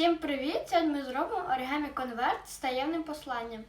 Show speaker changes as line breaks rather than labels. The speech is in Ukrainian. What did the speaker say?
Всім привіт! Сьогодні ми зробимо оригамі конверт з таємним посланням.